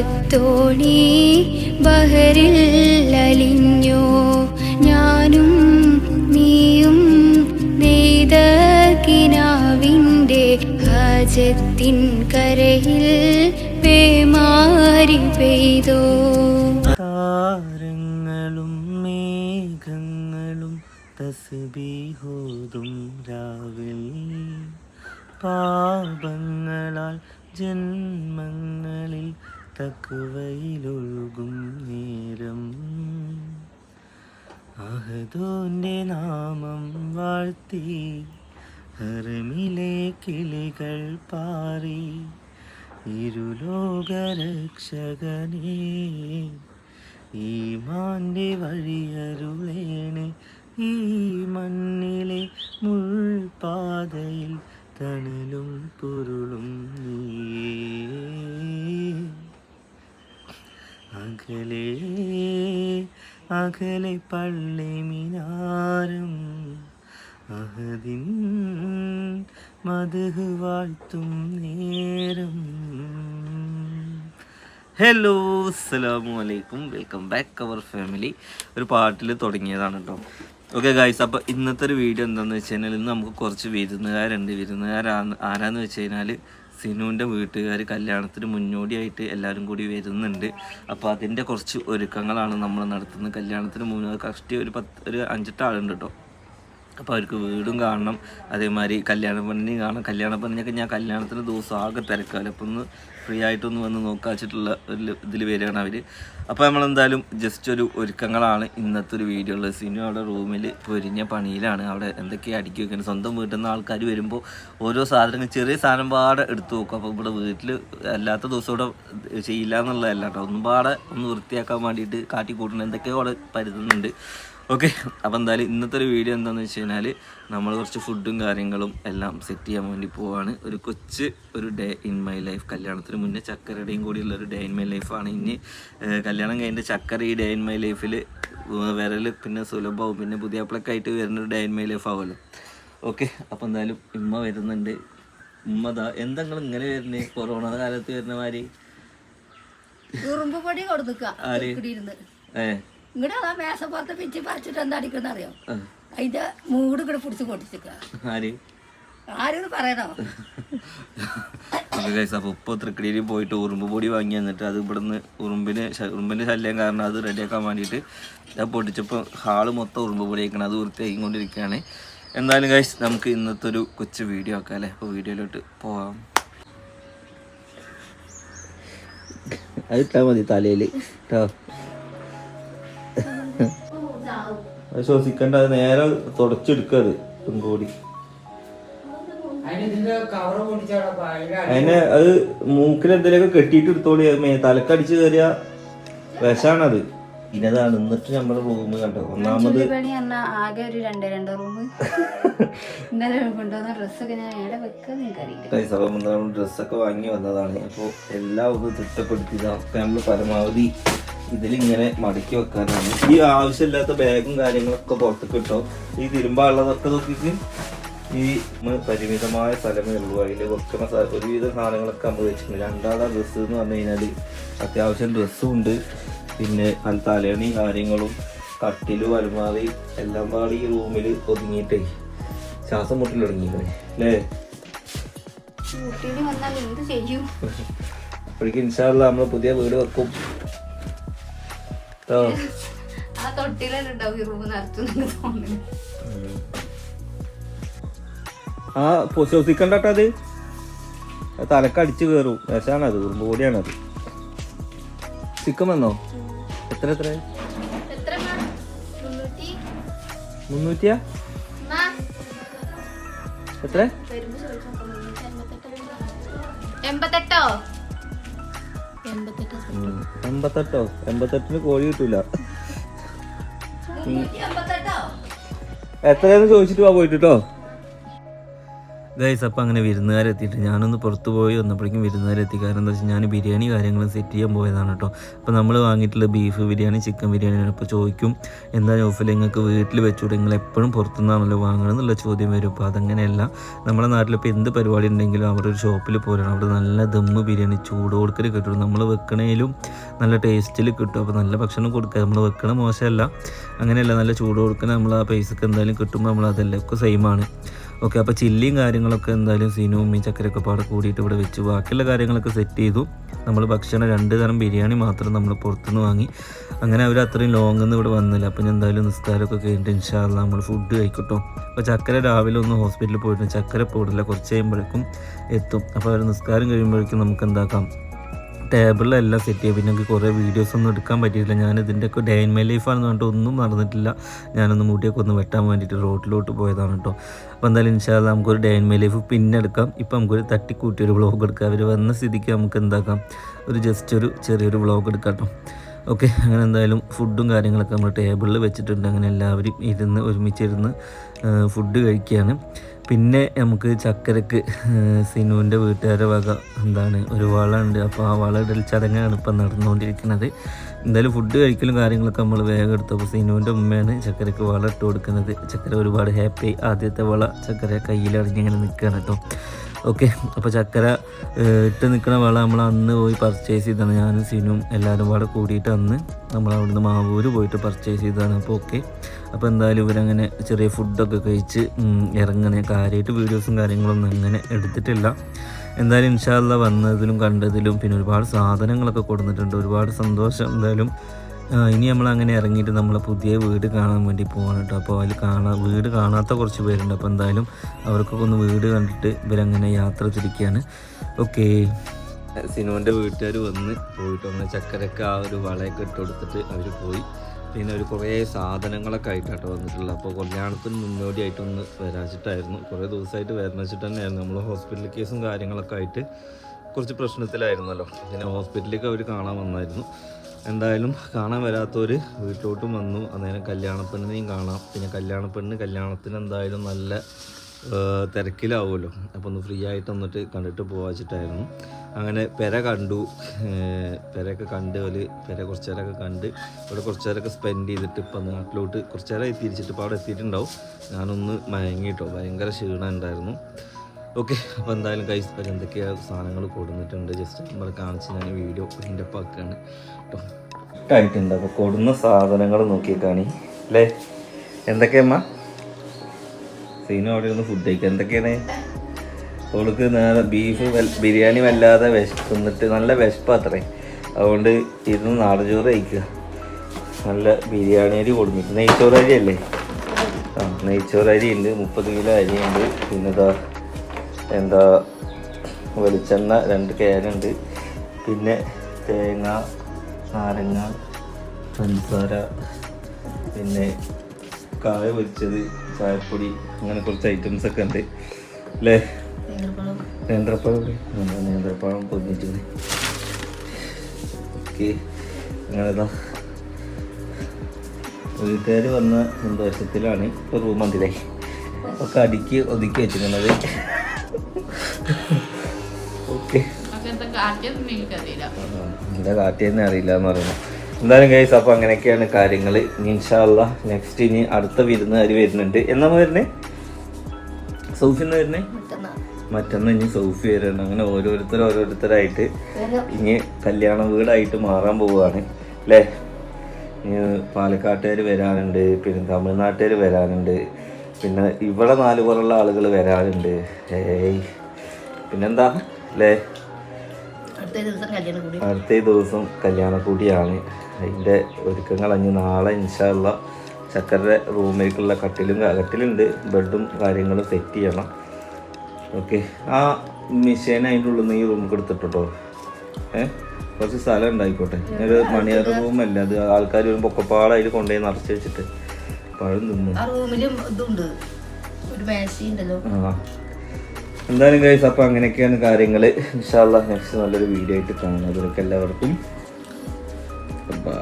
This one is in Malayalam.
ഭാരത്തോണി ബഹറിൽ അലിഞ്ഞോ ഞാനും നീയും നെയ്ത കിനാവിന്റെ ഹജത്തിൻ കരയിൽ പേമാരി പെയ്തോ? താരങ്ങളും മേഘങ്ങളും തസ്ബീഹോതും രാവിൽ പാപങ്ങളാൽ ജന്മങ്ങളിൽ തക്കുവയിലൊഴുകും നേരം. അഹദോന്റെ നാമം വാഴ്ത്തി ഹറമിലെ കിളികൾ പാറി. ഇരുലോകരക്ഷകനേ ഈമാന്റെ വഴിയരുളേണ് ഈ മണ്ണിലെ മുൾപാതയിൽ തണലും പൊരുളും നീയേ. അകലെ അകലെ പള്ളി മിനാരം അഹദിൻ മധു വാഴ്ത്തും നേരം. ഹലോ അസ്സലാമു അലൈക്കും. വെൽക്കം ബാക്ക് അവർ ഫാമിലി ഒരു പാട്ടിൽ തുടങ്ങിയതാണ് കേട്ടോ ഓക്കെ ഗായ്സ് അപ്പോൾ ഇന്നത്തെ ഒരു വീഡിയോ എന്താണെന്ന് വെച്ച് കഴിഞ്ഞാൽ ഇന്ന് നമുക്ക് കുറച്ച് വിരുന്നുകാരുണ്ട്. വിരുന്നുകാരാണ് ആരാന്ന് വെച്ച് കഴിഞ്ഞാൽ സിനുവിന്റെ വീട്ടുകാർ കല്യാണത്തിന് മുന്നോടിയായിട്ട് എല്ലാവരും കൂടി വരുന്നുണ്ട്. അപ്പോൾ അതിന്റെ കുറച്ച് ഒരുക്കങ്ങളാണ് നമ്മൾ നടത്തുന്നത്. കല്യാണത്തിന് മുന്നേ കഷ്ടി ഒരു പത്ത് ഒരു അഞ്ചെട്ട് ആളുണ്ട് കേട്ടോ അപ്പോൾ അവർക്ക് വീടും കാണണം. അതേമാതിരി കല്യാണ പെണ്ണിനെ കാണണം. കല്യാണ പെണ്ണിനൊക്കെ ഞാൻ കല്യാണത്തിന് ദിവസം ആകെ തിരക്കാലം അപ്പോൾ ഒന്ന് ഫ്രീ ആയിട്ടൊന്ന് വന്ന് നോക്കാച്ചിട്ടുള്ള ഒരു ഇതിൽ വരികയാണ് അവർ അപ്പോൾ നമ്മളെന്തായാലും ജസ്റ്റ് ഒരു ഒരുക്കങ്ങളാണ് ഇന്നത്തെ ഒരു വീഡിയോ ഉള്ളത്. സിനു അവിടെ റൂമിൽ പൊരിഞ്ഞ പണിയിലാണ്. അവിടെ എന്തൊക്കെ അടുക്കി വെക്കുന്നത് സ്വന്തം വീട്ടിൽ നിന്ന് ആൾക്കാർ വരുമ്പോൾ ഓരോ സാധനങ്ങൾ ചെറിയ സാധനം പാടെ എടുത്തു നോക്കും അപ്പോൾ ഇവിടെ വീട്ടിൽ അല്ലാത്ത ദിവസം ഇവിടെ ചെയ്യില്ല എന്നുള്ളതല്ല കേട്ടോ. ഒന്നും പാടെ ഒന്ന് വൃത്തിയാക്കാൻ വേണ്ടിയിട്ട് കാട്ടി കൂട്ടുന്നത് എന്തൊക്കെയോ അവിടെ പരുതുന്നുണ്ട്. ഓക്കെ അപ്പോൾ എന്തായാലും ഇന്നത്തെ ഒരു വീഡിയോ എന്താണെന്ന് വെച്ച് കഴിഞ്ഞാൽ നമ്മൾ കുറച്ച് ഫുഡും കാര്യങ്ങളും എല്ലാം സെറ്റ് ചെയ്യാൻ വേണ്ടി പോവാണ്. ഒരു കൊച്ച് ഒരു ഡേ ഇൻ മൈ ലൈഫ് കല്യാണത്തിന് മുന്നേ ചക്കരയുടെയും കൂടിയുള്ള ഒരു ഡേ ഇൻ മൈ ലൈഫാണ് ഇനി കല്യാണം കഴിഞ്ഞ ചക്കര ഈ ഡേ ഇൻ മൈ ലൈഫിൽ വിരൽ പിന്നെ സുലഭവും പിന്നെ പുതിയ അപ്ലൊക്കെ ആയിട്ട് വരുന്ന ഒരു ഡേ ഇൻ മൈ ലൈഫ് ആവുമല്ലോ. ഓക്കെ അപ്പോൾ എന്തായാലും ഉമ്മ വരുന്നുണ്ട്. ഉമ്മതാ എന്തെങ്കിലും ഇങ്ങനെ വരുന്നേ? കൊറോണ കാലത്ത് വരുന്ന മാതിരി. ആര്? ഏ ഇങ്ങടെ അതാ മേശപ്പുറത്ത് പിച്ച് പറിച്ചിട്ട് എന്താ അടിക്കുന്ന അറിയോ? ആ, അതിന്റെ മൂട് ഇവിടെ പിടിച്ച് പൊട്ടിച്ചിക്ക ആര്? ആരും പറയണോ? അപ്പോൾ ഇപ്പോൾ തൃക്കടിയിൽ പോയിട്ട് ഉറുമ്പ് പൊടി വാങ്ങി വന്നിട്ട് അത് ഇവിടുന്ന് ഉറുമ്പിന് ഉറുമ്പിന്റെ ഉറുമ്പിന്റെ ശല്യം കാരണം അത് റെഡിയാക്കാൻ വേണ്ടിയിട്ട് അത് പൊട്ടിച്ചപ്പോൾ ഹാൾ മൊത്തം ഉറുമ്പ് പൊടി ആക്കണം അത് വൃത്തിയായിക്കൊണ്ടിരിക്കുകയാണ്. എന്തായാലും കഴിച്ച് നമുക്ക് ഇന്നത്തെ ഒരു കൊച്ചു വീഡിയോ ആക്കാം അല്ലേ? അപ്പോൾ വീഡിയോയിലോട്ട് പോവാം. അത് ഇട്ടാൽ മതി തലയിൽ കേട്ടോ ശ്വസിക്കണ്ട അത് നേരെ തുടച്ചെടുക്കുക അത് കൂടി അതിനെ അത് മൂക്കിൽ എന്തെങ്കിലുമൊക്കെ കെട്ടിയിട്ട് എടുത്തോളി തലക്കടിച്ച് കയറിയ വിഷാണത്. ഇനതാണ് എന്നിട്ട് നമ്മുടെ റൂം കണ്ടോ ഒന്നാമത് ആകെ ഒരു രണ്ട് രണ്ട് റൂം ഇന്നലെ കൊണ്ടുവന്ന ഡ്രസ്സൊക്കെ ഞാൻ എവിടെ വെക്കാൻ എനിക്കറിയില്ല. ഡ്രസ്സൊക്കെ വാങ്ങി വന്നതാണ്. അപ്പോൾ എല്ലാം ഒന്ന് തിട്ടപ്പെടുത്തി നമ്മൾ നമ്മൾ പരമാവധി ഇതിലിങ്ങനെ മടക്കി വെക്കാനാണ്. ഈ ആവശ്യമില്ലാത്ത ബാഗും കാര്യങ്ങളൊക്കെ പുറത്തേക്ക് ഇട്ടോ. ഈ തിരുമ്പാനുള്ളതൊക്കെ നോക്കിയിട്ട് ഈ പരിമിതമായ സ്ഥലമേ ഉള്ളൂ. അതിൽ വെക്കുന്ന ഒരുവിധം സാധനങ്ങളൊക്കെ നമ്മൾ വെച്ചിട്ടുണ്ട്. രണ്ടാമത്തെ ഡ്രസ്സ് എന്ന് പറഞ്ഞു കഴിഞ്ഞാൽ അത്യാവശ്യം ഡ്രസ്സും ഉണ്ട്. പിന്നെ അത് തലേണി കാര്യങ്ങളും കട്ടിലും അലമാറി എല്ലാം പാടി ഈ റൂമിൽ ഒതുങ്ങിയിട്ടേ ശ്വാസം മുട്ടിൽ തുടങ്ങിയില്ലേ അല്ലേ? അപ്പോഴേക്കും ഇൻഷാല്ല നമ്മൾ പുതിയ വീട് വെക്കും. ആ തൊട്ടിലെല്ലാം ഉണ്ടാവും. ഈ റൂം നിറച്ചു തോന്നുന്നു ആ ശ്വസിക്കണ്ടട്ടോ അത്? തലക്കടിച്ച് കയറും വിഷാണത് ഉറുമ്പ് പൊടിയാണത് ചിക്കൻ വന്നോ? എത്ര എത്ര? എത്ര മുന്നൂറ്റി? മുന്നൂറ്റിയാ? എത്ര? എൺപത്തെട്ടോ? എൺപത്തെട്ടോ എൺപത്തെട്ടിന് കോഴി കിട്ടൂല. എത്രയാന്ന് ചോദിച്ചിട്ട് വാ പോയിട്ട് ഗൈസ് അപ്പോൾ അങ്ങനെ വിരുന്നുകാരെത്തിയിട്ട് ഞാനൊന്ന് പുറത്ത് പോയി വന്നപ്പോഴേക്കും വിരുന്നുകാരെത്തി. കാരണം എന്താ വെച്ചാൽ ഞാൻ ബിരിയാണി കാര്യങ്ങളും സെറ്റ് ചെയ്യാൻ പോയതാണ് കേട്ടോ അപ്പോൾ നമ്മൾ വാങ്ങിയിട്ടുള്ള ബീഫ് ബിരിയാണി ചിക്കൻ ബിരിയാണി അപ്പോൾ ചോദിക്കും എന്താ ഓഫിൽ നിങ്ങൾക്ക് വീട്ടിൽ വെച്ചുകൂടെ നിങ്ങൾ എപ്പോഴും പുറത്തുനിന്നാണല്ലോ വാങ്ങണം എന്നുള്ള ചോദ്യം വരും. അപ്പോൾ അതങ്ങനെയല്ല. നമ്മുടെ നാട്ടിലിപ്പോൾ എന്ത് പരിപാടി ഉണ്ടെങ്കിലും അവിടെ ഒരു ഷോപ്പിൽ പോരണം. അവിടെ നല്ല ദമ്മ് ബിരിയാണി ചൂട് കൊടുക്കൽ കിട്ടും. നമ്മൾ വെക്കണേലും നല്ല ടേസ്റ്റിൽ കിട്ടും. അപ്പോൾ നല്ല ഭക്ഷണം കൊടുക്കുക. നമ്മൾ വെക്കണ മോശമല്ല. അങ്ങനെയല്ല. നല്ല ചൂട് കൊടുക്കുന്ന നമ്മൾ ആ പൈസക്ക് എന്തായാലും കിട്ടുമ്പോൾ നമ്മൾ അതെല്ലാം. ഒക്കെ സെയിമാണ് ഓക്കെ അപ്പോൾ ചില്ലിയും കാര്യങ്ങളൊക്കെ എന്തായാലും സീനും ഉമ്മി ചക്കരയൊക്കെ പാടെ കൂടിയിട്ട് ഇവിടെ വെച്ച് ബാക്കിയുള്ള കാര്യങ്ങളൊക്കെ സെറ്റ് ചെയ്തു. നമ്മൾ ഭക്ഷണം രണ്ട് തരം ബിരിയാണി മാത്രം നമ്മൾ പുറത്തുനിന്ന് വാങ്ങി. അങ്ങനെ അവർ അത്രയും ലോങ്ങിൽ നിന്ന് ഇവിടെ വന്നില്ല. അപ്പോൾ ഞാൻ എന്തായാലും നിസ്കാരമൊക്കെ കഴിഞ്ഞിട്ട് ഇൻഷാല്ല നമ്മൾ ഫുഡ് കഴിക്കട്ടോ. അപ്പോൾ ചക്കര രാവിലെ ഒന്ന് ഹോസ്പിറ്റലിൽ പോയിട്ട് ചക്കര പോയിട്ടില്ല കുറച്ച് കഴിയുമ്പോഴേക്കും എത്തും. അപ്പോൾ അവർ നിസ്കാരം കഴിയുമ്പോഴേക്കും നമുക്ക് എന്താക്കാം? ടേബിളിലെല്ലാം സെറ്റ് ചെയ്യുക പിന്നെ എനിക്ക് കുറേ വീഡിയോസ് ഒന്നും എടുക്കാൻ പറ്റിയില്ല ഞാൻ ഇതിന്റെയൊക്കെ ഡേ ഇൻ മൈ ലൈഫാണെന്ന് പറഞ്ഞിട്ട് ഒന്നും നടന്നിട്ടില്ല ഞാനൊന്ന് മുടിയൊക്കെ ഒന്ന് വെട്ടാൻ വേണ്ടിയിട്ട് റോഡിലോട്ട് പോയതാണ് കേട്ടോ. അപ്പോൾ എന്തായാലും ഇൻഷാല്ല നമുക്കൊരു ഡേ ഇൻ മൈ ലൈഫ് പിന്നെ എടുക്കാം. ഇപ്പം നമുക്കൊരു തട്ടിക്കൂട്ടി ഒരു വ്ളോഗ് എടുക്കാം. അവർ വന്ന സ്ഥിതിക്ക് നമുക്ക് എന്താക്കാം? ഒരു ജസ്റ്റ് ഒരു ചെറിയൊരു വ്ളോഗ് എടുക്കാം കേട്ടോ. ഓക്കെ അങ്ങനെ എന്തായാലും ഫുഡും കാര്യങ്ങളൊക്കെ നമ്മൾ ടേബിളിൽ വെച്ചിട്ടുണ്ട്. അങ്ങനെ എല്ലാവരും ഇരുന്ന് ഒരുമിച്ചിരുന്ന് ഫുഡ് കഴിക്കുകയാണ്. പിന്നെ നമുക്ക് ചക്കരക്ക് സിനുവിന്റെ വീട്ടുകാരുടെ വക എന്താണ് ഒരു വളമുണ്ട്. അപ്പോൾ ആ വള ഇടൽ ചടങ്ങാണ് ഇപ്പം നടന്നുകൊണ്ടിരിക്കുന്നത്. എന്തായാലും ഫുഡ് കഴിക്കലും കാര്യങ്ങളൊക്കെ നമ്മൾ വേഗം എടുത്തപ്പോൾ സിനുവിന്റെ ഉമ്മയാണ് ചക്കരക്ക് വള ഇട്ട് കൊടുക്കുന്നത്. ചക്കര ഒരുപാട് ഹാപ്പി ആദ്യത്തെ വള ചക്കര കയ്യിലറിഞ്ഞിങ്ങനെ നിൽക്കുകയാണ് കേട്ടോ. ഓക്കെ അപ്പോൾ ചക്കര ഇട്ട് നിൽക്കുന്ന വെള്ളം നമ്മൾ അന്ന് പോയി പർച്ചേസ് ചെയ്താണ് ഞാനും സിനും എല്ലാവരും കൂടെ കൂടിയിട്ട് അന്ന് നമ്മൾ അവിടുന്ന് മാവൂര് പോയിട്ട് പർച്ചേസ് ചെയ്താണ് അപ്പോൾ ഓക്കെ അപ്പോൾ എന്തായാലും ഇവരങ്ങനെ ചെറിയ ഫുഡൊക്കെ കഴിച്ച് ഇറങ്ങണേ കാര്യമായിട്ട് വീഡിയോസും കാര്യങ്ങളൊന്നും അങ്ങനെ എടുത്തിട്ടില്ല. എന്തായാലും ഇൻഷാല്ല വന്നതിലും കണ്ടതിലും പിന്നെ ഒരുപാട് സാധനങ്ങളൊക്കെ കൊടുത്തിട്ടുണ്ട്. ഒരുപാട് സന്തോഷം. എന്തായാലും ഇനി നമ്മൾ അങ്ങനെ ഇറങ്ങിയിട്ട് നമ്മൾ പുതിയ വീട് കാണാൻ വേണ്ടി പോവാണ് കേട്ടോ. അപ്പോൾ അതിൽ കാണാൻ വീട് കാണാത്ത കുറച്ച് പേരുണ്ട്. അപ്പോൾ എന്തായാലും അവർക്കൊക്കെ ഒന്ന് വീട് കണ്ടിട്ട് ഇവരങ്ങനെ യാത്ര തിരിക്കുകയാണ് ഓക്കെ. സിനിമന്റെ വീട്ടുകാർ വന്ന് പോയിട്ട് വന്ന് ചക്കരക്ക് ആ ഒരു വളയൊക്കെ ഇട്ട് കൊടുത്തിട്ട് അവർ പോയി. പിന്നെ ഒരു കുറേ സാധനങ്ങളൊക്കെ ആയിട്ടാട്ടോ വന്നിട്ടുള്ളത്. അപ്പോൾ കല്യാണത്തിന് മുന്നോടിയായിട്ടൊന്ന് വരാച്ചിട്ടായിരുന്നു. കുറേ ദിവസമായിട്ട് വരണം വെച്ചിട്ട് തന്നെയായിരുന്നു. നമ്മൾ ഹോസ്പിറ്റൽ കേസും കാര്യങ്ങളൊക്കെ ആയിട്ട് കുറച്ച് പ്രശ്നത്തിലായിരുന്നല്ലോ. പിന്നെ ഹോസ്പിറ്റലിലേക്ക് അവർ കാണാൻ വന്നായിരുന്നു. എന്തായാലും കാണാൻ വരാത്തവർ വീട്ടിലോട്ടും വന്നു. അന്നേരം കല്യാണപ്പെണ്ണിനെയും കാണാം. പിന്നെ കല്യാണപ്പെണ്ണ് കല്യാണത്തിന് എന്തായാലും നല്ല തിരക്കിലാവുമല്ലോ. അപ്പോൾ ഒന്ന് ഫ്രീ ആയിട്ട് വന്നിട്ട് കണ്ടിട്ട് പോവാച്ചിട്ടായിരുന്നു അങ്ങനെ പെര കണ്ടു. പെരയൊക്കെ കണ്ട് ഒരു പെര കുറച്ച് നേരമൊക്കെ കണ്ട് ഇവിടെ കുറച്ച് നേരമൊക്കെ സ്പെൻഡ് ചെയ്തിട്ട് ഇപ്പം നാട്ടിലോട്ട് കുറച്ച് നേരം തിരിച്ചിട്ട് ഇപ്പോൾ അവിടെ എത്തിയിട്ടുണ്ടാവും. ഞാനൊന്ന് മയങ്ങിയിട്ടോ ഭയങ്കര ക്ഷീണം ഉണ്ടായിരുന്നു ഓക്കെ അപ്പോൾ എന്തായാലും കൈ എന്തൊക്കെയാ സാധനങ്ങൾ കൊടുന്നിട്ടുണ്ട്? ജസ്റ്റ് നമ്മൾ കാണിച്ച് ഞാൻ വീഡിയോ പ്രിന്റ് അപ്പ് ആക്കുകയാണ് കേട്ടോ ആയിട്ടുണ്ട് അപ്പോൾ കൊടുന്ന സാധനങ്ങൾ നോക്കിയേക്കാണി. അല്ലേ? എന്തൊക്കെയമ്മ സീനും അവിടെ ഇരുന്ന് ഫുഡ് കഴിക്കുക എന്തൊക്കെയാണ്? അവൾക്ക് നേരെ ബീഫ് ബിരിയാണി വല്ലാതെ വിശന്നിട്ട് നല്ല വിശപ്പാത്രേ. അതുകൊണ്ട് ഇരുന്ന് നാടൻചോറ് കഴിക്കുക. നല്ല ബിരിയാണി അരി കൊടുത്തിട്ട് നെയ്ച്ചോറ് അരി അല്ലേ ആ നെയ്ച്ചോറ് അരി ഉണ്ട്. മുപ്പത് കിലോ അരിയുണ്ട് പിന്നെ ഇതാ എന്താ വെളിച്ചെണ്ണ രണ്ട് കേരണ്ട് പിന്നെ തേങ്ങ നാരങ്ങ പഞ്ചസാര പിന്നെ കായ പൊരിച്ചത് ചായപ്പൊടി അങ്ങനെ കുറച്ച് ഐറ്റംസ് ഒക്കെ ഉണ്ട്. അല്ലേ നേന്ത്രപ്പഴം. നേന്ത്രപ്പഴം പൊന്നിട്ടുണ്ട് ഓക്കെ. അങ്ങനെതാ വീട്ടുകാർ വന്ന സന്തോഷത്തിലാണ്. ഇപ്പോൾ റൂം മന്തിലേ ഒക്കെ അടുക്കി ഒതുക്കി വെച്ചിരിക്കുന്നത് ഓക്കെ. എന്താ കാട്ടിയെന്ന് അറിയില്ല എന്ന് പറയുന്നത് എന്തായാലും ഗൈസ് അപ്പോൾ അങ്ങനെയൊക്കെയാണ് കാര്യങ്ങൾ ഇൻഷാല്ല നെക്സ്റ്റ് ഇനി അടുത്ത വിരുന്നുകാർ വരുന്നുണ്ട്. എന്നാ വരുന്നേ? സൗഫിന്ന് വരുന്നേ? മറ്റന്ന് ഇനി സൗഫി വരുന്നുണ്ട് അങ്ങനെ ഓരോരുത്തർ ഓരോരുത്തരായിട്ട് ഇനി കല്യാണ വീടായിട്ട് മാറാൻ പോവുകയാണ്. അല്ലേ ഇനി പാലക്കാട്ടുകാർ വരാനുണ്ട് പിന്നെ തമിഴ്നാട്ടുകാർ വരാനുണ്ട്. പിന്നെ ഇവിടെ നാല് പോലുള്ള ആളുകൾ വരാറുണ്ട്. ഏയ്. പിന്നെന്താ? അല്ലേ അടുത്ത ദിവസം കല്യാണ കൂടിയാണ്. കല്യാണക്കൂടിയാണ് അതിന്റെ ഒരുക്കങ്ങൾ അഞ്ഞ് നാളെ ഇൻഷാല്ല ചക്കരുടെ റൂമിലേക്കുള്ള കട്ടിലും കട്ടിലുണ്ട് ബെഡും കാര്യങ്ങളും സെറ്റ് ചെയ്യണം. ഓക്കെ. ആ മിഷീൻ അതിന്റെ ഉള്ളിൽ നിന്ന് ഈ റൂമിൽ എടുത്തിട്ടോ ഏ? കുറച്ച് സ്ഥലം ഉണ്ടായിക്കോട്ടെ. ഒരു മണിയറ റൂമല്ല? അത് ആൾക്കാർ വരുമ്പോൾ ഒക്കെപ്പാട് അതിൽ കൊണ്ടുപോയി നിറച്ച് വെച്ചിട്ട്. പഴം തിന്നു. ആ റൂമിലും ഇതുണ്ട്. ഒരു മേശയുണ്ടല്ലോ എന്തായാലും ഗൈസ് അപ്പോൾ അങ്ങനെയൊക്കെയാണ് കാര്യങ്ങൾ ഇൻഷാല്ല നെക്സ്റ്റ് നല്ലൊരു വീഡിയോ ആയിട്ട് കാണുന്നത് എല്ലാവർക്കും. ബൈ